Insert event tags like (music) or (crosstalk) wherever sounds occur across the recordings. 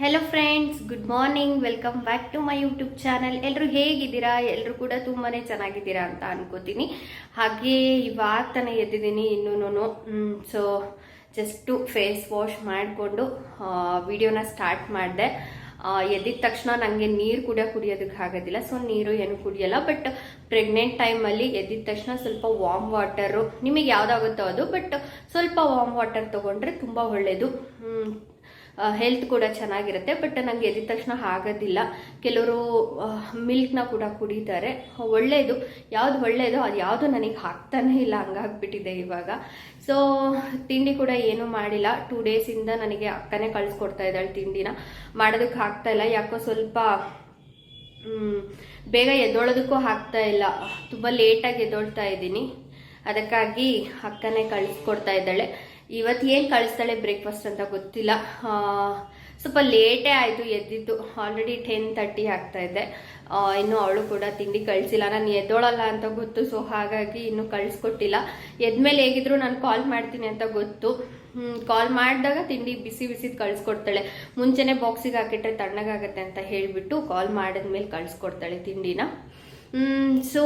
Hello friends good morning welcome back to my YouTube channel ಎಲ್ಲರೂ ಹೇಗಿದ್ದೀರಾ? ಎಲ್ಲರೂ ಕೂಡ ತುಂಬಾ ಚೆನ್ನಾಗಿದ್ದೀರಾ ಅಂತ ಅನ್ಕೋತೀನಿ. ಹಾಗೆ ಇವಾಗ ತಾನೇ ಎದ್ದಿದ್ದೀನಿ ಇನ್ನೂ ಸೊ ಜಸ್ಟು ಫೇಸ್ ವಾಶ್ ಮಾಡಿಕೊಂಡು ವಿಡಿಯೋನ ಸ್ಟಾರ್ಟ್ ಮಾಡಿದೆ. ಎದ್ದಿದ ತಕ್ಷಣ ನನಗೆ ನೀರು ಕೂಡ ಕುಡಿಯೋದಕ್ಕೆ ಆಗೋದಿಲ್ಲ ಸೊ ನೀರು ಏನು ಕುಡಿಯಲ್ಲ ಬಟ್ ಪ್ರೆಗ್ನೆಂಟ್ ಟೈಮಲ್ಲಿ ಎದ್ದಿದ ತಕ್ಷಣ ಸ್ವಲ್ಪ ವಾಮ್ ವಾಟರು ನಿಮಗೆ ಯಾವುದಾಗುತ್ತೋ ಅದು ಬಟ್ ಸ್ವಲ್ಪ ವಾಮ್ ವಾಟರ್ ತೊಗೊಂಡ್ರೆ ತುಂಬ ಒಳ್ಳೆಯದು ಹೆಲ್ತ್ ಕೂಡ ಚೆನ್ನಾಗಿರುತ್ತೆ ಬಟ್ ನನಗೆ ಎದ್ದ ತಕ್ಷಣ ಆಗೋದಿಲ್ಲ ಕೆಲವರು ಮಿಲ್ಕ್ನ ಕೂಡ ಕುಡಿತಾರೆ. ಒಳ್ಳೆಯದು ಯಾವ್ದು ಒಳ್ಳೆಯದು ಅದು ಯಾವುದು ನನಗೆ ಹಾಕ್ತಾನೇ ಇಲ್ಲ, ಹಂಗಾಗ್ಬಿಟ್ಟಿದೆ ಇವಾಗ. ಸೊ ತಿಂಡಿ ಕೂಡ ಏನೂ ಮಾಡಿಲ್ಲ. ಟೂ ಡೇಸಿಂದ ನನಗೆ ಅಕ್ಕನೇ ಕಳಿಸ್ಕೊಡ್ತಾ ಇದ್ದಾಳೆ ತಿಂಡಿನ. ಮಾಡೋದಕ್ಕೆ ಆಗ್ತಾ ಇಲ್ಲ. ಯಾಕೋ ಸ್ವಲ್ಪ ಬೇಗ ಎದ್ದೊಳೋದಕ್ಕೂ ಆಗ್ತಾ ಇಲ್ಲ. ತುಂಬ ಲೇಟಾಗಿ ಎದ್ದೊಳ್ತಾ ಇದ್ದೀನಿ. ಅದಕ್ಕಾಗಿ ಅಕ್ಕನೇ ಕಳಿಸ್ಕೊಡ್ತಾ ಇದ್ದಾಳೆ. ಇವತ್ತು ಏನು ಕಳಿಸ್ತಾಳೆ ಬ್ರೇಕ್ಫಾಸ್ಟ್ ಅಂತ ಗೊತ್ತಿಲ್ಲ. ಸ್ವಲ್ಪ ಲೇಟೇ ಆಯಿತು, ಎದ್ದಿದ್ದು. ಆಲ್ರೆಡಿ ಟೆನ್ ತರ್ಟಿ ಆಗ್ತಾ ಇದೆ. ಇನ್ನು ಅವಳು ಕೂಡ ತಿಂಡಿ ಕಳಿಸಿಲ್ಲ. ನಾನು ಎದ್ದೋಳಲ್ಲ ಅಂತ ಗೊತ್ತು ಸೊ ಹಾಗಾಗಿ ಇನ್ನೂ ಕಳಿಸ್ಕೊಟ್ಟಿಲ್ಲ. ಎದ್ಮೇಲೆ ಹೇಗಿದ್ರು ನಾನು ಕಾಲ್ ಮಾಡ್ತೀನಿ ಅಂತ ಗೊತ್ತು. ಕಾಲ್ ಮಾಡಿದಾಗ ತಿಂಡಿ ಬಿಸಿ ಬಿಸಿ ಕಳಿಸ್ಕೊಡ್ತಾಳೆ. ಮುಂಚೆನೆ ಬಾಕ್ಸಿಗೆ ಹಾಕಿಟ್ರೆ ತಣ್ಣಗಾಗತ್ತೆ ಅಂತ ಹೇಳಿಬಿಟ್ಟು ಕಾಲ್ ಮಾಡಿದ್ಮೇಲೆ ಕಳಿಸ್ಕೊಡ್ತಾಳೆ ತಿಂಡಿನ. ಸೊ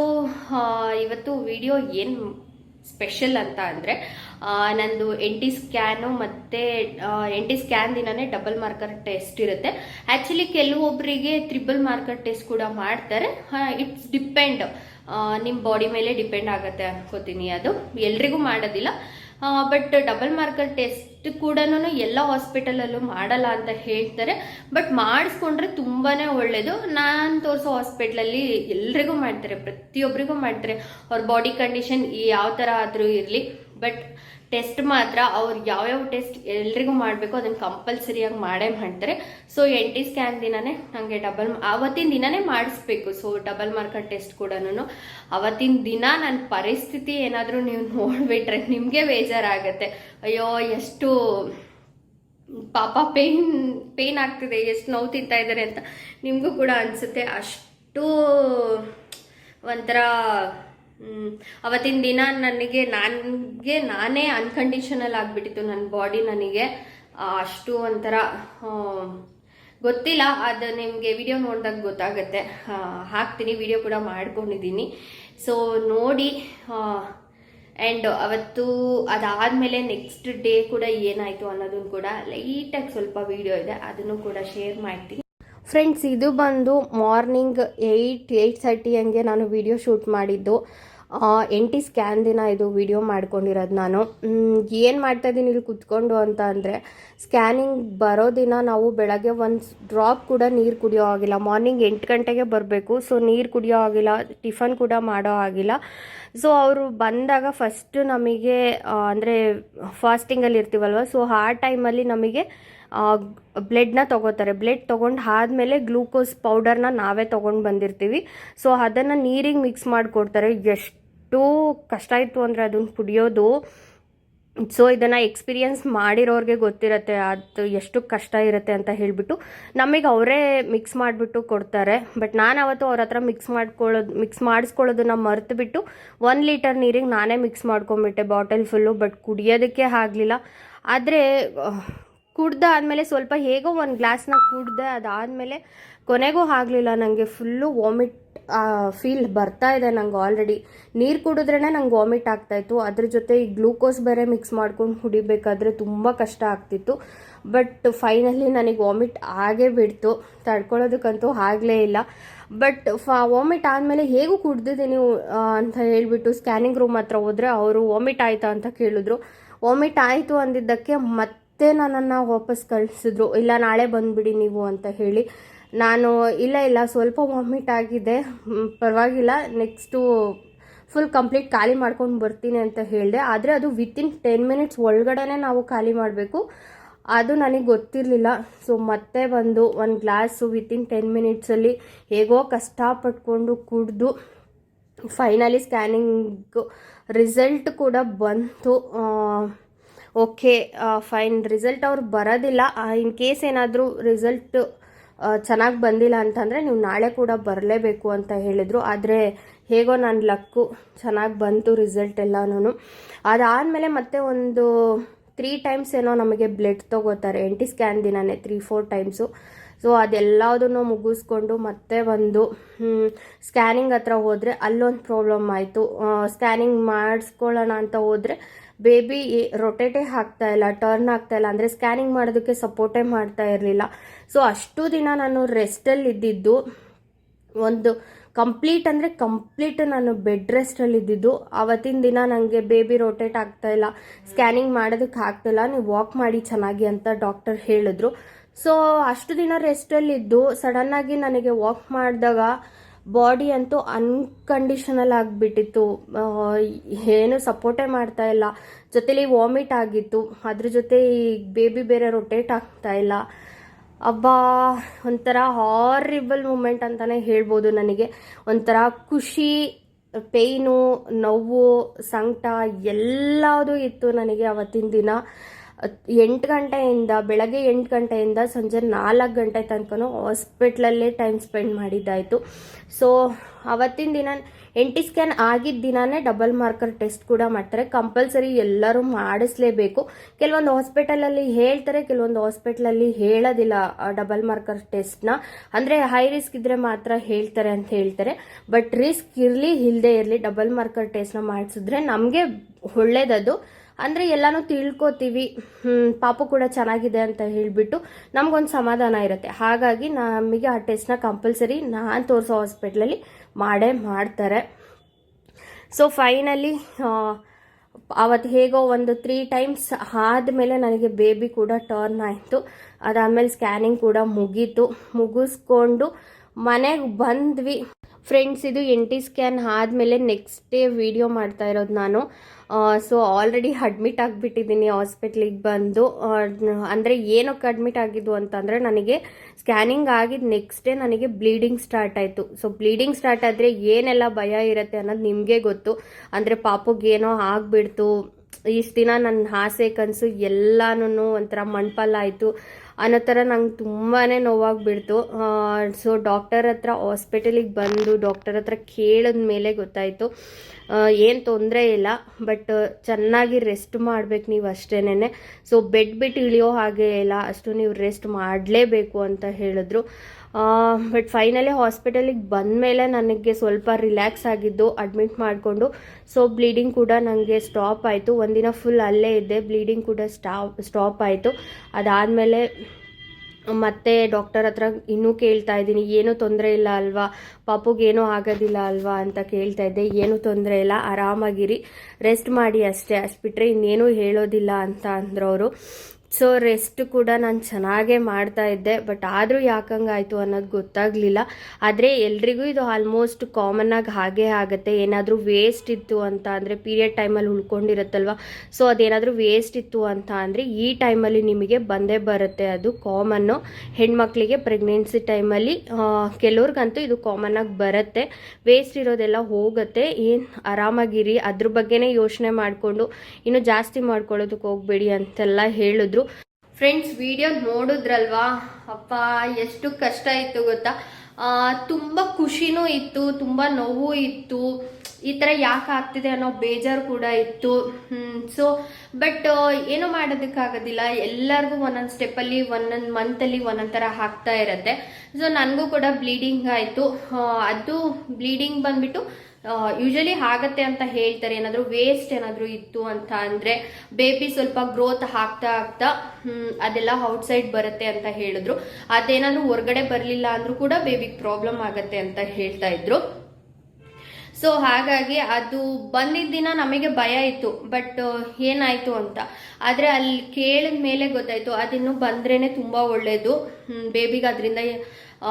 ಇವತ್ತು ವಿಡಿಯೋ ಏನು ಸ್ಪೆಷಲ್ ಅಂತ ಅಂದರೆ ನಂದು ಎನ್ ಟಿ ಸ್ಕ್ಯಾನು ಮತ್ತು ಎನ್ ಟಿ ಸ್ಕ್ಯಾನ್ ದಿನನೇ ಡಬಲ್ ಮಾರ್ಕರ್ ಟೆಸ್ಟ್ ಇರುತ್ತೆ. ಆ್ಯಕ್ಚುಲಿ ಕೆಲವೊಬ್ಬರಿಗೆ ತ್ರಿಬಲ್ ಮಾರ್ಕರ್ ಟೆಸ್ಟ್ ಕೂಡ ಮಾಡ್ತಾರೆ. ಇಟ್ಸ್ ಡಿಪೆಂಡ್ ನಿಮ್ಮ ಬಾಡಿ ಮೇಲೆ ಡಿಪೆಂಡ್ ಆಗುತ್ತೆ ಅನ್ಕೋತೀನಿ ಅದು. ಎಲ್ರಿಗೂ ಮಾಡೋದಿಲ್ಲ. ಬಟ್ ಡಬಲ್ ಮಾರ್ಕರ್ ಟೆಸ್ಟ್ ಕೂಡ ಎಲ್ಲ ಹಾಸ್ಪಿಟಲಲ್ಲೂ ಮಾಡಲ್ಲ ಅಂತ ಹೇಳ್ತಾರೆ. ಬಟ್ ಮಾಡಿಸ್ಕೊಂಡ್ರೆ ತುಂಬಾ ಒಳ್ಳೆಯದು ನಾನು ತೋರಿಸೋ ಹಾಸ್ಪಿಟ್ಲಲ್ಲಿ ಎಲ್ರಿಗೂ ಮಾಡ್ತಾರೆ ಪ್ರತಿಯೊಬ್ಬರಿಗೂ ಮಾಡ್ತಾರೆ. ಅವ್ರ ಬಾಡಿ ಕಂಡೀಷನ್ ಯಾವ ಥರ ಆದರೂ ಇರಲಿ. ಬಟ್ ಟೆಸ್ಟ್ ಮಾತ್ರ ಅವ್ರು ಯಾವ್ಯಾವ ಟೆಸ್ಟ್ ಎಲ್ರಿಗೂ ಮಾಡಬೇಕು, ಅದನ್ನು ಕಂಪಲ್ಸರಿಯಾಗಿ ಮಾಡೇ ಮಾಡ್ತಾರೆ. ಸೊ ಎನ್ ಟಿ ಸ್ಕ್ಯಾನ್ ದಿನನೇ ನನಗೆ ಡಬಲ್ ಆವತ್ತಿನ ದಿನನೇ ಮಾಡಿಸ್ಬೇಕು. ಸೊ ಡಬಲ್ ಮಾರ್ಕರ್ ಟೆಸ್ಟ್ ಕೂಡ ಅವತ್ತಿನ ದಿನ ನನ್ನ ಪರಿಸ್ಥಿತಿ ಏನಾದರೂ ನೀವು ನೋಡಿಬಿಟ್ರೆ ನಿಮಗೆ ಬೇಜಾರಾಗತ್ತೆ. ಅಯ್ಯೋ, ಎಷ್ಟು ಪಾಪ ಪೇನ್ ಪೇನ್ ಆಗ್ತಿದೆ, ಎಷ್ಟು ನೋವು ತಿಂತಾ ಇದ್ದಾರೆ ಅಂತ ನಿಮಗೂ ಕೂಡ ಅನಿಸುತ್ತೆ. ಅಷ್ಟು ಒಂಥರ ಅವತ್ತಿನ ದಿನ ನನಗೆ ನನಗೆ ನಾನೇ ಅನ್ಕಂಡೀಷನಲ್ ಆಗಿಬಿಟ್ಟಿತ್ತು ನನ್ನ ಬಾಡಿ ನನಗೆ. ಅಷ್ಟು ಒಂಥರ ಗೊತ್ತಿಲ್ಲ, ಅದು ನಿಮಗೆ ವಿಡಿಯೋ ನೋಡಿದಾಗ ಗೊತ್ತಾಗುತ್ತೆ. ಹಾಕ್ತೀನಿ ವಿಡಿಯೋ ಕೂಡ ಮಾಡ್ಕೊಂಡಿದ್ದೀನಿ ಸೊ ನೋಡಿ ಆ್ಯಂಡ್ ಅವತ್ತು ಅದಾದಮೇಲೆ ನೆಕ್ಸ್ಟ್ ಡೇ ಕೂಡ ಏನಾಯಿತು ಅನ್ನೋದನ್ನು ಕೂಡ ಲೈಟಾಗಿ ಸ್ವಲ್ಪ ವಿಡಿಯೋ ಇದೆ, ಅದನ್ನು ಕೂಡ ಶೇರ್ ಮಾಡ್ತೀನಿ. ಫ್ರೆಂಡ್ಸ್ ಇದು ಬಂದು ಮಾರ್ನಿಂಗ್ ಏಯ್ಟ್ ಏಯ್ಟ್ ತರ್ಟಿ ಹಂಗೆ ನಾನು ವಿಡಿಯೋ ಶೂಟ್ ಮಾಡಿದ್ದು. ಎನ್ ಟಿ ಸ್ಕ್ಯಾನ್ ದಿನ ಇದು ವಿಡಿಯೋ ಮಾಡ್ಕೊಂಡಿರೋದು ನಾನು. ಏನು ಮಾಡ್ತಾ ಇದ್ದೀನಿ ಇಲ್ಲಿ ಕುತ್ಕೊಂಡು ಅಂತ ಅಂದರೆ ಸ್ಕ್ಯಾನಿಂಗ್ ಬರೋ ದಿನ ನಾವು ಬೆಳಗ್ಗೆ ಒಂದು ಡ್ರಾಪ್ ಕೂಡ ನೀರು ಕುಡಿಯೋ ಆಗಿಲ್ಲ ಮಾರ್ನಿಂಗ್ ಎಂಟು ಗಂಟೆಗೆ ಬರಬೇಕು ಸೊ ನೀರು ಕುಡಿಯೋ ಆಗಿಲ್ಲ ಟಿಫನ್ ಕೂಡ ಮಾಡೋ ಆಗಿಲ್ಲ ಸೊ ಅವರು ಬಂದಾಗ ಫಸ್ಟು ನಮಗೆ ಅಂದರೆ ಫಾಸ್ಟಿಂಗಲ್ಲಿ ಇರ್ತೀವಲ್ವ ಸೊ ಆ ಟೈಮಲ್ಲಿ ನಮಗೆ ಬ್ಲಡ್ನ ತೊಗೋತಾರೆ. ಬ್ಲಡ್ ತೊಗೊಂಡು ಆದಮೇಲೆ ಗ್ಲೂಕೋಸ್ ಪೌಡರ್ನ ನಾವೇ ತೊಗೊಂಡು ಬಂದಿರ್ತೀವಿ. ಸೊ ಅದನ್ನು ನೀರಿಗೆ ಮಿಕ್ಸ್ ಮಾಡಿಕೊಡ್ತಾರೆ. ಎಷ್ಟು ಕಷ್ಟ ಇತ್ತು ಅಂದರೆ ಅದನ್ನು ಕುಡಿಯೋದು. ಸೊ ಇದನ್ನು ಎಕ್ಸ್ಪೀರಿಯನ್ಸ್ ಮಾಡಿರೋರಿಗೆ ಗೊತ್ತಿರುತ್ತೆ. ಅದು ಎಷ್ಟು ಕಷ್ಟ ಇರುತ್ತೆ ಅಂತ ಹೇಳಿಬಿಟ್ಟು ನಮಗೆ ಅವರೇ ಮಿಕ್ಸ್ ಮಾಡಿಬಿಟ್ಟು ಕೊಡ್ತಾರೆ. ಬಟ್ ನಾನು ಅವತ್ತು ಅವ್ರ ಹತ್ರ ಮಿಕ್ಸ್ ಮಾಡ್ಕೊಳ್ಳೋದು ಮಿಕ್ಸ್ ಮಾಡಿಸ್ಕೊಳ್ಳೋದನ್ನ ಮರೆತು ಬಿಟ್ಟು ಒನ್ ಲೀಟರ್ ನೀರಿಗೆ ನಾನೇ ಮಿಕ್ಸ್ ಮಾಡ್ಕೊಂಬಿಟ್ಟೆ. ಬಾಟಲ್ ಫುಲ್ಲು ಬಟ್ ಕುಡಿಯೋದಕ್ಕೆ ಆಗಲಿಲ್ಲ. ಆದರೆ ಕುಡ್ದ ಆದಮೇಲೆ ಸ್ವಲ್ಪ ಹೇಗೋ ಒಂದು ಗ್ಲಾಸ್ನ ಕುಡ್ದೆ ಅದಾದಮೇಲೆ ಕೊನೆಗೂ ಆಗಲಿಲ್ಲ. ನನಗೆ ಫುಲ್ಲು ವಾಮಿಟ್ ಫೀಲ್ ಬರ್ತಾ ಇದೆ ನಂಗೆ ಆಲ್ರೆಡಿ ನೀರು ಕುಡಿದ್ರೇ ನಂಗೆ ವಾಮಿಟ್ ಆಗ್ತಾಯಿತ್ತು ಅದ್ರ ಜೊತೆ ಈ ಗ್ಲೂಕೋಸ್ ಬೇರೆ ಮಿಕ್ಸ್ ಮಾಡ್ಕೊಂಡು ಕುಡಿಬೇಕಾದ್ರೆ ತುಂಬ ಕಷ್ಟ ಆಗ್ತಿತ್ತು. ಬಟ್ ಫೈನಲಿ ನನಗೆ ವಾಮಿಟ್ ಆಗೇ ಬಿಡ್ತು. ತಡ್ಕೊಳ್ಳೋದಕ್ಕಂತೂ ಆಗಲೇ ಇಲ್ಲ. ಬಟ್ ಫಾ ವಾಮಿಟ್ ಆದಮೇಲೆ ಹೇಗೂ ಕುಡ್ದಿದ್ದೀನಿ ಅಂತ ಹೇಳಿಬಿಟ್ಟು ಸ್ಕ್ಯಾನಿಂಗ್ ರೂಮ್ ಹತ್ರ ಹೋದರೆ ಅವರು ವಾಮಿಟ್ ಆಯಿತಾ ಅಂತ ಕೇಳಿದ್ರು. ವಾಮಿಟ್ ಆಯಿತು ಅಂದಿದ್ದಕ್ಕೆ ಮತ್ತೆ ನನ್ನನ್ನು ವಾಪಸ್ ಕಳಿಸಿದ್ರು. ಇಲ್ಲ, ನಾಳೆ ಬಂದುಬಿಡಿ ನೀವು ಅಂತ ಹೇಳಿ. ನಾನು, ಇಲ್ಲ ಇಲ್ಲ, ಸ್ವಲ್ಪ ವಾಮಿಟ್ ಆಗಿದೆ. ಪರವಾಗಿಲ್ಲ. ನೆಕ್ಸ್ಟು ಫುಲ್ ಕಂಪ್ಲೀಟ್ ಖಾಲಿ ಮಾಡ್ಕೊಂಡು ಬರ್ತೀನಿ ಅಂತ ಹೇಳಿದೆ. ಆದರೆ ಅದು ವಿತಿನ್ ಟೆನ್ ಮಿನಿಟ್ಸ್ ಒಳಗಡೆನೆ ನಾವು ಖಾಲಿ ಮಾಡಬೇಕು. ಅದು ನನಗೆ ಗೊತ್ತಿರಲಿಲ್ಲ. ಸೊ ಮತ್ತೆ ಬಂದು ಒಂದು ಗ್ಲಾಸು ವಿತಿನ್ ಟೆನ್ ಮಿನಿಟ್ಸಲ್ಲಿ ಹೇಗೋ ಕಷ್ಟಪಟ್ಕೊಂಡು ಕುಡಿದು ಫೈನಲಿ ಸ್ಕ್ಯಾನಿಂಗ್ ರಿಸಲ್ಟ್ ಕೂಡ ಬಂತು. ಓಕೆ ಫೈನ್, ರಿಸಲ್ಟ್ ಅವ್ರು ಬರೋದಿಲ್ಲ. ಇನ್ ಕೇಸ್ ಏನಾದರೂ ರಿಸಲ್ಟ್ ಚೆನ್ನಾಗಿ ಬಂದಿಲ್ಲ ಅಂತಂದರೆ ನೀವು ನಾಳೆ ಕೂಡ ಬರಲೇಬೇಕು ಅಂತ ಹೇಳಿದರು. ಆದರೆ ಹೇಗೋ ನನ್ನ ಲಕ್ಕು, ಚೆನ್ನಾಗಿ ಬಂತು ರಿಸಲ್ಟ್ ಎಲ್ಲನೂ ಅದಾದಮೇಲೆ ಮತ್ತೆ ಒಂದು ತ್ರೀ ಟೈಮ್ಸ್ ಏನೋ ನಮಗೆ ಬ್ಲಡ್ ತೊಗೋತಾರೆ. ಎನ್ ಟಿ ಸ್ಕ್ಯಾನ್ ದಿನನೇ ತ್ರೀ ಫೋರ್ ಟೈಮ್ಸು ಸೊ ಅದೆಲ್ಲದನ್ನು ಮುಗಿಸ್ಕೊಂಡು ಮತ್ತೆ ಒಂದು ಸ್ಕ್ಯಾನಿಂಗ್ ಹತ್ರ ಹೋದರೆ ಅಲ್ಲೊಂದು ಪ್ರಾಬ್ಲಮ್ ಆಯಿತು. ಸ್ಕ್ಯಾನಿಂಗ್ ಮಾಡಿಸ್ಕೊಳ್ಳೋಣ ಅಂತ ಹೋದರೆ ಬೇಬಿ ರೊಟೇಟೇ ಆಗ್ತಾ ಇಲ್ಲ ಟರ್ನ್ ಆಗ್ತಾ ಇಲ್ಲ. ಅಂದರೆ ಸ್ಕ್ಯಾನಿಂಗ್ ಮಾಡೋದಕ್ಕೆ ಸಪೋರ್ಟೇ ಮಾಡ್ತಾ ಇರಲಿಲ್ಲ. ಸೊ ಅಷ್ಟು ದಿನ ನಾನು ರೆಸ್ಟಲ್ಲಿ ಇದ್ದಿದ್ದು, ಒಂದು ಕಂಪ್ಲೀಟ್ ಅಂದರೆ ಕಂಪ್ಲೀಟ್ ನಾನು ಬೆಡ್ ರೆಸ್ಟಲ್ಲಿ ಇದ್ದಿದ್ದು. ಅವತ್ತಿನ ದಿನ ನನಗೆ ಬೇಬಿ ರೊಟೇಟ್ ಆಗ್ತಾ ಇಲ್ಲ. ಸ್ಕ್ಯಾನಿಂಗ್ ಮಾಡೋದಕ್ಕೆ ಇಲ್ಲ. ನೀವು ವಾಕ್ ಮಾಡಿ ಚೆನ್ನಾಗಿ ಅಂತ ಡಾಕ್ಟರ್ ಹೇಳಿದ್ರು. ಸೊ ಅಷ್ಟು ದಿನ ರೆಸ್ಟಲ್ಲಿದ್ದು ಸಡನ್ನಾಗಿ ನನಗೆ ವಾಕ್ ಮಾಡಿದಾಗ ಬಾಡಿ ಅಂತೂ ಅನ್ಕಂಡೀಷನಲ್ ಆಗಿಬಿಟ್ಟಿತ್ತು. ಏನು ಸಪೋರ್ಟೇ ಮಾಡ್ತಾ ಇಲ್ಲ. ಜೊತೆಲಿ ವಾಮಿಟ್ ಆಗಿತ್ತು. ಅದ್ರ ಜೊತೆ ಈ ಬೇಬಿ ಬೇರೆ ರೊಟೇಟ್ ಆಗ್ತಾ ಇಲ್ಲ. ಅಬ್ಬಾ, ಒಂಥರ ಹಾರಿಬಲ್ ಮೂಮೆಂಟ್ ಅಂತಲೇ ಹೇಳ್ಬೋದು ನನಗೆ. ಒಂಥರ ಖುಷಿ ಪೇಯ್ನು ನೋವು, ಸಂಕಟ, ಎಲ್ಲದೂ ಇತ್ತು ನನಗೆ ಅವತ್ತಿನ ದಿನ. ಎಂಟು ಗಂಟೆಯಿಂದ, ಬೆಳಗ್ಗೆ ಎಂಟು ಗಂಟೆಯಿಂದ ಸಂಜೆ ನಾಲ್ಕು ಗಂಟೆ ತನಕನೂ ಹಾಸ್ಪಿಟ್ಲಲ್ಲೇ ಟೈಮ್ ಸ್ಪೆಂಡ್ ಮಾಡಿದ್ದಾಯಿತು. ಸೊ ಅವತ್ತಿನ ದಿನ ಎನ್ ಟಿ ಸ್ಕ್ಯಾನ್ ಆಗಿದ್ದ ದಿನಾನೇ ಡಬಲ್ ಮಾರ್ಕರ್ ಟೆಸ್ಟ್ ಕೂಡ ಮಾಡ್ತಾರೆ. ಕಂಪಲ್ಸರಿ ಎಲ್ಲರೂ ಮಾಡಿಸ್ಲೇಬೇಕು. ಕೆಲವೊಂದು ಹಾಸ್ಪಿಟಲಲ್ಲಿ ಹೇಳ್ತಾರೆ, ಕೆಲವೊಂದು ಹಾಸ್ಪಿಟ್ಲಲ್ಲಿ ಹೇಳೋದಿಲ್ಲ ಡಬಲ್ ಮಾರ್ಕರ್ ಟೆಸ್ಟ್ನ ಅಂದರೆ ಹೈ ರಿಸ್ಕ್ ಇದ್ದರೆ ಮಾತ್ರ ಹೇಳ್ತಾರೆ ಅಂತ ಹೇಳ್ತಾರೆ. ಬಟ್ ರಿಸ್ಕ್ ಇರಲಿ ಇಲ್ಲದೆ ಇರಲಿ ಡಬಲ್ ಮಾರ್ಕರ್ ಟೆಸ್ಟ್ನ ಮಾಡಿಸಿದ್ರೆ ನಮಗೆ ಒಳ್ಳೇದದು. ಅಂದರೆ ಎಲ್ಲನೂ ತಿಳ್ಕೊತೀವಿ. ಪಾಪು ಕೂಡ ಚೆನ್ನಾಗಿದೆ ಅಂತ ಹೇಳಿಬಿಟ್ಟು ನಮಗೊಂದು ಸಮಾಧಾನ ಇರುತ್ತೆ. ಹಾಗಾಗಿ ನಮಗೆ ಆ ಟೆಸ್ಟ್ನ ಕಂಪಲ್ಸರಿ ನಾನು ತೋರಿಸೋ ಹಾಸ್ಪಿಟ್ಲಲ್ಲಿ ಮಾಡೇ ಮಾಡ್ತಾರೆ. ಸೊ ಫೈನಲಿ ಅವತ್ತು ಹೇಗೋ ಒಂದು ತ್ರೀ ಟೈಮ್ಸ್ ಆದಮೇಲೆ ನನಗೆ ಬೇಬಿ ಕೂಡ ಟರ್ನ್ ಆಯಿತು. ಅದಾದಮೇಲೆ ಸ್ಕ್ಯಾನಿಂಗ್ ಕೂಡ ಮುಗೀತು. ಮುಗಿಸ್ಕೊಂಡು ಮನೆಗೆ ಬಂದ್ವಿ. ಫ್ರೆಂಡ್ಸ್, ಇದು ಎನ್ ಟಿ ಸ್ಕ್ಯಾನ್ ಆದಮೇಲೆ ನೆಕ್ಸ್ಟ್ ಡೇ ವಿಡಿಯೋ ಮಾಡ್ತಾ ಇರೋದು ನಾನು. ಸೊ ಆಲ್ರೆಡಿ ಅಡ್ಮಿಟ್ ಆಗಿಬಿಟ್ಟಿದ್ದೀನಿ ಹಾಸ್ಪಿಟ್ಲಿಗೆ ಬಂದು. ಅಂದರೆ ಏನಕ್ಕೆ ಅಡ್ಮಿಟ್ ಆಗಿದ್ದು ಅಂತಂದರೆ ನನಗೆ ಸ್ಕ್ಯಾನಿಂಗ್ ಆಗಿದ್ದು ನೆಕ್ಸ್ಟ್ ಡೇ ನನಗೆ ಬ್ಲೀಡಿಂಗ್ ಸ್ಟಾರ್ಟ್ ಆಯಿತು. ಸೊ ಬ್ಲೀಡಿಂಗ್ ಸ್ಟಾರ್ಟ್ ಆದರೆ ಏನೆಲ್ಲ ಭಯ ಇರುತ್ತೆ ಅನ್ನೋದು ನಿಮಗೆ ಗೊತ್ತು. ಅಂದರೆ ಪಾಪಗೇನೋ ಆಗಿಬಿಡ್ತು. ಇಷ್ಟು ದಿನ ನನ್ನ ಆಸೆ, ಕನಸು ಎಲ್ಲಾನು ಒಂಥರ ಮಣ್ಪಲ್ಲಾಯಿತು ಅನ್ನೋ ಥರ ನಂಗೆ ತುಂಬಾ ನೋವಾಗಿಬಿಡ್ತು. ಸೊ ಡಾಕ್ಟರ್ ಹತ್ರ ಹಾಸ್ಪಿಟಲಿಗೆ ಬಂದು ಡಾಕ್ಟರ್ ಹತ್ರ ಕೇಳಿದ ಮೇಲೆ ಗೊತ್ತಾಯಿತು. ಏನು ತೊಂದರೆ ಇಲ್ಲ ಬಟ್ ಚೆನ್ನಾಗಿ ರೆಸ್ಟ್ ಮಾಡ್ಬೇಕು ನೀವು ಅಷ್ಟೇನೆ ಸೊ ಬೆಡ್ ಬಿಟ್ಟು ಇಳಿಯೋ ಹಾಗೆ ಇಲ್ಲ, ಅಷ್ಟು ನೀವು ರೆಸ್ಟ್ ಮಾಡಲೇಬೇಕು ಅಂತ ಹೇಳಿದ್ರು. ಬಟ್ ಫೈನಲಿ ಹಾಸ್ಪಿಟಲಿಗೆ ಬಂದ ಮೇಲೆ ನನಗೆ ಸ್ವಲ್ಪ ರಿಲ್ಯಾಕ್ಸ್ ಆಗಿದ್ದು ಅಡ್ಮಿಟ್ ಮಾಡಿಕೊಂಡು ಸೊ ಬ್ಲೀಡಿಂಗ್ ಕೂಡ ನನಗೆ ಸ್ಟಾಪ್ ಆಯಿತು. ಒಂದಿನ ಫುಲ್ ಅಲ್ಲೇ ಇದ್ದೆ ಬ್ಲೀಡಿಂಗ್ ಕೂಡ ಸ್ಟಾಪ್ ಸ್ಟಾಪ್ ಆಯಿತು. ಅದಾದಮೇಲೆ ಮತ್ತೆ ಡಾಕ್ಟರ್ ಹತ್ರ ಇನ್ನೂ ಕೇಳ್ತಾ ಇದ್ದೀನಿ, ಏನೂ ತೊಂದರೆ ಇಲ್ಲ ಅಲ್ವಾ? ಪಾಪುಗೇನೂ ಆಗೋದಿಲ್ಲ ಅಲ್ವಾ ಅಂತ ಕೇಳ್ತಾ ಇದ್ದೆ. ಏನೂ ತೊಂದರೆ ಇಲ್ಲ, ಆರಾಮಾಗಿರಿ. ರೆಸ್ಟ್ ಮಾಡಿ ಅಷ್ಟೇ. ಅಷ್ಟು ಬಿಟ್ಟರೆ ಇನ್ನೇನೂ ಹೇಳೋದಿಲ್ಲ ಅಂತ ಅವರು ಸೊ ರೆಸ್ಟ್ ಕೂಡ ನಾನು ಚೆನ್ನಾಗೇ ಮಾಡ್ತಾ ಇದ್ದೆ, ಬಟ್ ಆದರೂ ಯಾಕಂಗಾಯಿತು ಅನ್ನೋದು ಗೊತ್ತಾಗಲಿಲ್ಲ. ಆದರೆ ಎಲ್ರಿಗೂ ಇದು ಆಲ್ಮೋಸ್ಟ್ ಕಾಮನ್ ಆಗಿ ಹಾಗೇ ಆಗುತ್ತೆ. ಏನಾದರೂ ವೇಸ್ಟ್ ಇತ್ತು ಅಂತ ಅಂದರೆ ಪೀರಿಯಡ್ ಟೈಮಲ್ಲಿ ಉಳ್ಕೊಂಡಿರುತ್ತಲ್ವ? ಸೊ ಅದೇನಾದರೂ ವೇಸ್ಟ್ ಇತ್ತು ಅಂತ ಅಂದರೆ ಈ ಟೈಮಲ್ಲಿ ನಿಮಗೆ ಬಂದೇ ಬರುತ್ತೆ. ಅದು ಕಾಮನ್ನು ಹೆಣ್ಮಕ್ಳಿಗೆ ಪ್ರೆಗ್ನೆನ್ಸಿ ಟೈಮಲ್ಲಿ ಕೆಲವ್ರಿಗಂತೂ ಇದು ಕಾಮನ್ ಆಗಿ ಬರುತ್ತೆ. ವೇಸ್ಟ್ ಇರೋದೆಲ್ಲ ಹೋಗುತ್ತೆ. ಏನು ಆರಾಮಾಗಿರಿ. ಅದ್ರ ಬಗ್ಗೆನೇ ಯೋಚನೆ ಮಾಡಿಕೊಂಡು, ಇನ್ನು ಜಾಸ್ತಿ ಮಾಡ್ಕೊಳ್ಳೋದಕ್ಕೆ ಹೋಗಬೇಡಿ ಅಂತೆಲ್ಲ ಹೇಳಿದ್ರು. ಫ್ರೆಂಡ್ಸ್ ವಿಡಿಯೋ ನೋಡಿದ್ರಲ್ವಾ? ಅಪ್ಪ, ಎಷ್ಟು ಕಷ್ಟ ಇತ್ತು ಗೊತ್ತಾ? ತುಂಬ ಖುಷಿನೂ ಇತ್ತು, ತುಂಬ ನೋವು ಇತ್ತು. ಈ ಥರ ಯಾಕೆ ಆಗ್ತಿದೆ ಅನ್ನೋ ಬೇಜಾರು ಕೂಡ ಇತ್ತು. ಸೊ ಬಟ್ ಏನೂ ಮಾಡೋದಕ್ಕಾಗೋದಿಲ್ಲ. ಎಲ್ಲರಿಗೂ ಒಂದೊಂದು ಸ್ಟೆಪ್ಪಲ್ಲಿ ಒಂದೊಂದು ಮಂತಲ್ಲಿ ಒಂದೊಂದು ಥರ ಆಗ್ತಾ ಇರುತ್ತೆ. ಸೊ ನನಗೂ ಕೂಡ ಬ್ಲೀಡಿಂಗ್ ಆಯಿತು. ಅದು ಬ್ಲೀಡಿಂಗ್ ಬಂದ್ಬಿಟ್ಟು ಯೂಶಲಿ ಆಗತ್ತೆ ಅಂತ ಹೇಳ್ತಾರೆ. ಏನಾದರೂ ವೇಸ್ಟ್ ಏನಾದರೂ ಇತ್ತು ಅಂತ ಅಂದರೆ ಬೇಬಿ ಸ್ವಲ್ಪ ಗ್ರೋತ್ ಆಗ್ತಾ ಆಗ್ತಾ ಅದೆಲ್ಲ ಔಟ್ಸೈಡ್ ಬರುತ್ತೆ ಅಂತ ಹೇಳಿದ್ರು. ಅದೇನಾದರೂ ಹೊರಗಡೆ ಬರಲಿಲ್ಲ ಅಂದರೂ ಕೂಡ ಬೇಬಿಗೆ ಪ್ರಾಬ್ಲಮ್ ಆಗತ್ತೆ ಅಂತ ಹೇಳ್ತಾ ಇದ್ರು. ಸೊ ಹಾಗಾಗಿ ಅದು ಬಂದಿದ್ದ ದಿನ ನಮಗೆ ಭಯ ಇತ್ತು. ಬಟ್ ಏನಾಯಿತು ಅಂತ. ಆದರೆ ಅಲ್ಲಿ ಕೇಳಿದ ಮೇಲೆ ಗೊತ್ತಾಯಿತು, ಅದಿನ್ನು ಬಂದ್ರೇ ತುಂಬ ಒಳ್ಳೆಯದು ಬೇಬಿಗೆ ಅದರಿಂದ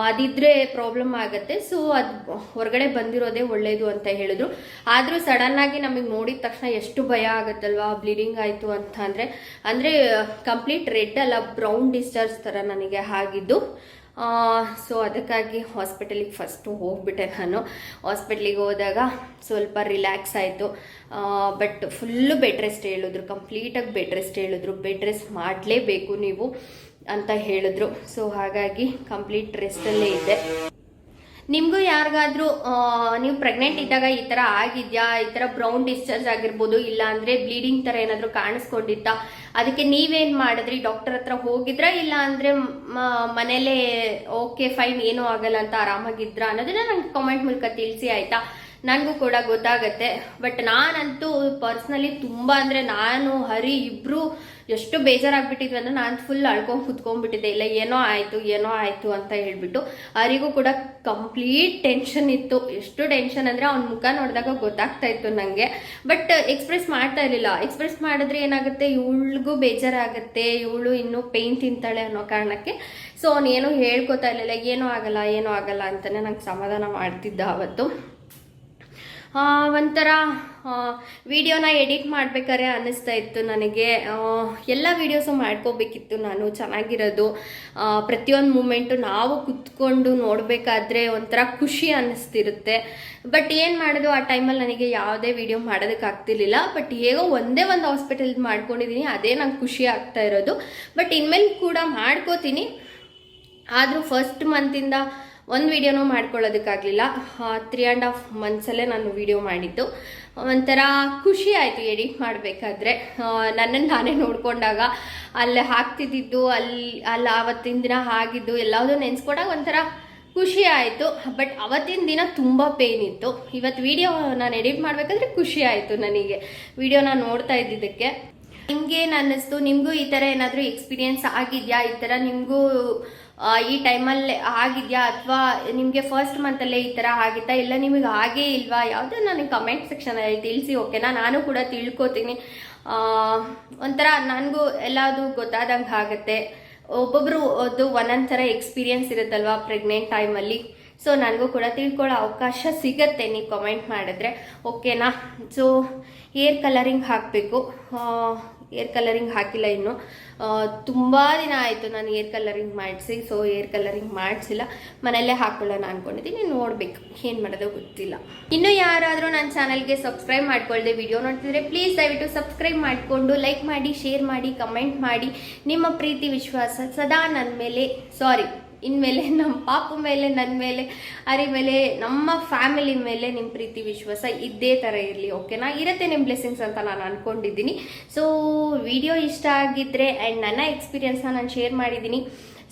ಅದಿದ್ರೆ ಪ್ರಾಬ್ಲಮ್ ಆಗುತ್ತೆ. ಸೊ ಅದು ಹೊರಗಡೆ ಬಂದಿರೋದೇ ಒಳ್ಳೇದು ಅಂತ ಹೇಳಿದ್ರು. ಆದರೂ ಆಗಿ ನಮಗೆ ನೋಡಿದ ತಕ್ಷಣ ಎಷ್ಟು ಭಯ ಆಗುತ್ತಲ್ವಾ ಬ್ಲೀಡಿಂಗ್ ಆಯಿತು ಅಂತ ಅಂದರೆ ಅಂದರೆ ಕಂಪ್ಲೀಟ್ ರೆಡ್ ಅಲ್ಲ ಬ್ರೌನ್ ಡಿಸ್ಚಾರ್ಜ್ ಥರ ನನಗೆ ಆಗಿದ್ದು. ಸೊ ಅದಕ್ಕಾಗಿ ಹಾಸ್ಪಿಟಲಿಗೆ ಫಸ್ಟು ಹೋಗ್ಬಿಟ್ಟೆ ನಾನು. ಹಾಸ್ಪಿಟ್ಲಿಗೆ ಹೋದಾಗ ಸ್ವಲ್ಪ ರಿಲ್ಯಾಕ್ಸ್ ಆಯಿತು. ಬಟ್ ಫುಲ್ಲು ಬೆಡ್ ರೆಸ್ಟ್ ಹೇಳಿದ್ರು ಕಂಪ್ಲೀಟಾಗಿ ಬೆಡ್ ರೆಸ್ಟ್ ಹೇಳಿದ್ರು. ಬೆಡ್ ರೆಸ್ಟ್ ಮಾಡಲೇಬೇಕು ನೀವು. ಅಂತ ಹೇಳಿದ್ರು. ಸೊ ಹಾಗಾಗಿ ಕಂಪ್ಲೀಟ್ ರೆಸ್ಟಲ್ಲೇ ಇದೆ. ನಿಮಗೂ ಯಾರಿಗಾದ್ರೂ ನೀವು ಪ್ರೆಗ್ನೆಂಟ್ ಇದ್ದಾಗ ಈ ಥರ ಆಗಿದ್ಯಾ? ಈ ಥರ ಬ್ರೌನ್ ಡಿಸ್ಚಾರ್ಜ್ ಆಗಿರ್ಬೋದು, ಇಲ್ಲ ಅಂದರೆ ಬ್ಲೀಡಿಂಗ್ ಥರ ಏನಾದರೂ ಕಾಣಿಸ್ಕೊಂಡಿತ್ತಾ? ಅದಕ್ಕೆ ನೀವೇನು ಮಾಡಿದ್ರಿ? ಡಾಕ್ಟರ್ ಹತ್ರ ಹೋಗಿದ್ರಾ? ಇಲ್ಲ ಅಂದರೆ ಮನೇಲೇ ಓಕೆ ಫೈನ್ ಏನೂ ಆಗಲ್ಲ ಅಂತ ಆರಾಮಾಗಿದ್ರಾ? ಅನ್ನೋದನ್ನ ನಂಗೆ ಕಾಮೆಂಟ್ ಮೂಲಕ ತಿಳಿಸಿ, ಆಯಿತಾ? ನನಗೂ ಕೂಡ ಗೊತ್ತಾಗತ್ತೆ. ಬಟ್ ನಾನಂತೂ ಪರ್ಸ್ನಲಿ ತುಂಬ ಅಂದರೆ ನಾನು, ಹರಿ ಇಬ್ಬರು ಎಷ್ಟು ಬೇಜಾರಾಗ್ಬಿಟ್ಟಿದ್ವಿ ಅಂದ್ರೆ ನಾನು ಫುಲ್ ಅಳ್ಕೊಂಡು ಕುತ್ಕೊಂಡ್ಬಿಟ್ಟಿದ್ದೆ. ಇಲ್ಲ, ಏನೋ ಆಯಿತು ಏನೋ ಆಯಿತು ಅಂತ ಹೇಳ್ಬಿಟ್ಟು ಅವರಿಗೂ ಕೂಡ ಕಂಪ್ಲೀಟ್ ಟೆನ್ಷನ್ ಇತ್ತು. ಎಷ್ಟು ಟೆನ್ಷನ್ ಅಂದರೆ ಅವ್ನ ಮುಖ ನೋಡಿದಾಗ ಗೊತ್ತಾಗ್ತಾ ಇತ್ತು ನನಗೆ ಬಟ್ ಎಕ್ಸ್ಪ್ರೆಸ್ ಮಾಡ್ತಾ ಇರಲಿಲ್ಲ. ಎಕ್ಸ್ಪ್ರೆಸ್ ಮಾಡಿದ್ರೆ ಏನಾಗುತ್ತೆ? ಇವಳಿಗೂ ಬೇಜಾರಾಗುತ್ತೆ, ಇವಳು ಇನ್ನೂ ಪೇನ್ ತಿಂತಾಳೆ ಅನ್ನೋ ಕಾರಣಕ್ಕೆ. ಸೊ ಅವನೇನು ಹೇಳ್ಕೊತಾ ಇರಲಿಲ್ಲ. ಏನೂ ಆಗಲ್ಲ ಏನೂ ಆಗಲ್ಲ ಅಂತಲೇ ನಂಗೆ ಸಮಾಧಾನ ಮಾಡ್ತಿದ್ದ ಅವತ್ತು. ಒಂಥರ ವಿಡಿಯೋನ ಎಡಿಟ್ ಮಾಡ್ಬೇಕಾದ್ರೆ ಅನ್ನಿಸ್ತಾ ಇತ್ತು ನನಗೆ. ಎಲ್ಲ ವೀಡಿಯೋಸು ಮಾಡ್ಕೋಬೇಕಿತ್ತು ನಾನು, ಚೆನ್ನಾಗಿರೋದು. ಪ್ರತಿಯೊಂದು ಮೂಮೆಂಟು ನಾವು ಕುತ್ಕೊಂಡು ನೋಡಬೇಕಾದ್ರೆ ಒಂಥರ ಖುಷಿ ಅನ್ನಿಸ್ತಿರುತ್ತೆ. ಬಟ್ ಏನು ಮಾಡೋದು ಆ ಟೈಮಲ್ಲಿ ನನಗೆ ಯಾವುದೇ ವಿಡಿಯೋ ಮಾಡೋದಕ್ಕಾಗ್ತಿರ್ಲಿಲ್ಲ ಬಟ್ ಹೇಗೋ ಒಂದೇ ಒಂದು ಹಾಸ್ಪಿಟಲ್ ಮಾಡ್ಕೊಂಡಿದ್ದೀನಿ, ಅದೇ ನಂಗೆ ಖುಷಿ ಆಗ್ತಾ ಇರೋದು. ಬಟ್ ಇನ್ಮೇಲೆ ಕೂಡ ಮಾಡ್ಕೋತೀನಿ. ಆದರೂ ಫಸ್ಟ್ ಮಂತಿಂದ ಒಂದು ವೀಡಿಯೋನೂ ಮಾಡ್ಕೊಳ್ಳೋದಕ್ಕಾಗಲಿಲ್ಲ. ತ್ರೀ ಆ್ಯಂಡ್ ಹಾಫ್ ಮಂತ್ಸಲ್ಲೇ ನಾನು ವಿಡಿಯೋ ಮಾಡಿದ್ದು. ಒಂಥರ ಖುಷಿ ಆಯಿತು ಎಡಿಟ್ ಮಾಡಬೇಕಾದ್ರೆ. ನನ್ನನ್ನು ನಾನೇ ನೋಡಿಕೊಂಡಾಗ ಅಲ್ಲಿ ಹಾಕ್ತಿದ್ದಿದ್ದು ಅಲ್ಲಿ ಅಲ್ಲಿ ಆವತ್ತಿನ ದಿನ ಆಗಿದ್ದು ಎಲ್ಲದೂ ನೆನೆಸ್ಕೊಂಡಾಗ ಒಂಥರ ಖುಷಿ ಆಯಿತು. ಬಟ್ ಅವತ್ತಿನ ದಿನ ತುಂಬ ಪೇನ್ ಇತ್ತು. ಇವತ್ತು ವಿಡಿಯೋ ನಾನು ಎಡಿಟ್ ಮಾಡಬೇಕಾದ್ರೆ ಖುಷಿ ಆಯಿತು ನನಗೆ. ವಿಡಿಯೋನ ನೋಡ್ತಾ ಇದ್ದಿದ್ದಕ್ಕೆ. ನಿಮ್ಗೇನು ಅನ್ನಿಸ್ತು? ನಿಮಗೂ ಈ ಥರ ಏನಾದರೂ ಎಕ್ಸ್ಪೀರಿಯನ್ಸ್ ಆಗಿದೆಯಾ? ಈ ಥರ ನಿಮಗೂ ಈ ಟೈಮಲ್ಲಿ ಆಗಿದೆಯಾ? ಅಥವಾ ನಿಮಗೆ ಫಸ್ಟ್ ಮಂತಲ್ಲೇ ಈ ಥರ ಆಗಿತ್ತಾ? ಇಲ್ಲ ನಿಮಗೆ ಹಾಗೇ ಇಲ್ವಾ? ಯಾವುದೋ ನನಗೆ ಕಮೆಂಟ್ ಸೆಕ್ಷನಲ್ಲಿ ತಿಳಿಸಿ ಓಕೆನಾ ನಾನು ಕೂಡ ತಿಳ್ಕೊತೀನಿ. ಒಂಥರ ನನಗೂ ಎಲ್ಲದು ಗೊತ್ತಾದಂಗೆ ಆಗುತ್ತೆ. ಒಬ್ಬೊಬ್ರು ಅದು ಒಂದೊಂದು ಥರ ಎಕ್ಸ್ಪೀರಿಯನ್ಸ್ ಇರುತ್ತಲ್ವಾ ಪ್ರೆಗ್ನೆಂಟ್ ಟೈಮಲ್ಲಿ ಸೊ ನನಗೂ ಕೂಡ ತಿಳ್ಕೊಳ್ಳೋ ಅವಕಾಶ ಸಿಗತ್ತೆ ನೀವು ಕಮೆಂಟ್ ಮಾಡಿದ್ರೆ ಓಕೆನಾ ಸೊ ಏರ್ ಕಲರಿಂಗ್ ಹಾಕಬೇಕು. ಏರ್ ಕಲರಿಂಗ್ ಹಾಕಿಲ್ಲ ಇನ್ನು. ತುಂಬ ದಿನ ಆಯಿತು ನಾನು ಏರ್ ಕಲರಿಂಗ್ ಮಾಡಿಸಿ ಸೊ ಏರ್ ಕಲರಿಂಗ್ ಮಾಡಿಸಿಲ್ಲ. ಮನೆಯಲ್ಲೇ ಹಾಕೊಳ್ಳೋಣ ಅನ್ಕೊಂಡಿದ್ದೀನಿ, ನೋಡಬೇಕು ಏನು ಮಾಡೋದು ಗೊತ್ತಿಲ್ಲ. ಇನ್ನು ಯಾರಾದರೂ ನನ್ನ ಚಾನಲ್ಗೆ ಸಬ್ಸ್ಕ್ರೈಬ್ ಮಾಡ್ಕೊಳ್ಳದೆ ವಿಡಿಯೋ ನೋಡ್ತಿದ್ರೆ ಪ್ಲೀಸ್ ದಯವಿಟ್ಟು ಸಬ್ಸ್ಕ್ರೈಬ್ ಮಾಡಿಕೊಂಡು ಲೈಕ್ ಮಾಡಿ ಶೇರ್ ಮಾಡಿ ಕಮೆಂಟ್ ಮಾಡಿ. ನಿಮ್ಮ ಪ್ರೀತಿ ವಿಶ್ವಾಸ ಸದಾ ನನ್ನ ಮೇಲೆ. ಸಾರಿ ಇನ್ಮೇಲೆ (laughs) ನಮ್ಮ ಪಾಪ ಮೇಲೆ ನನ್ನ ಮೇಲೆ, ಅರಿ ಮೇಲೆ, ನಮ್ಮ ಫ್ಯಾಮಿಲಿ ಮೇಲೆ ನಿಮ್ಮ ಪ್ರೀತಿ, ವಿಶ್ವಾಸ ಇದ್ದೇ ಥರ ಇರಲಿ ಓಕೆನಾ ಇರುತ್ತೆ ನಿಮ್ಮ ಬ್ಲೆಸ್ಸಿಂಗ್ಸ್ ಅಂತ ನಾನು ಅಂದ್ಕೊಂಡಿದ್ದೀನಿ ಸೊ ವಿಡಿಯೋ ಇಷ್ಟ ಆಗಿದ್ದರೆ ಆ್ಯಂಡ್ ನನ್ನ ಎಕ್ಸ್ಪೀರಿಯನ್ಸ್ನ ನಾನು ಶೇರ್ ಮಾಡಿದ್ದೀನಿ.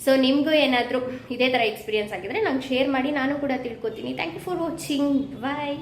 ಸೊ ನಿಮಗೂ ಏನಾದರೂ ಇದೇ ಥರ ಎಕ್ಸ್ಪೀರಿಯೆನ್ಸ್ ಆಗಿದ್ರೆ ನಂಗೆ ಶೇರ್ ಮಾಡಿ, ನಾನು ಕೂಡ ತಿಳ್ಕೊತೀನಿ. Thank you for watching bye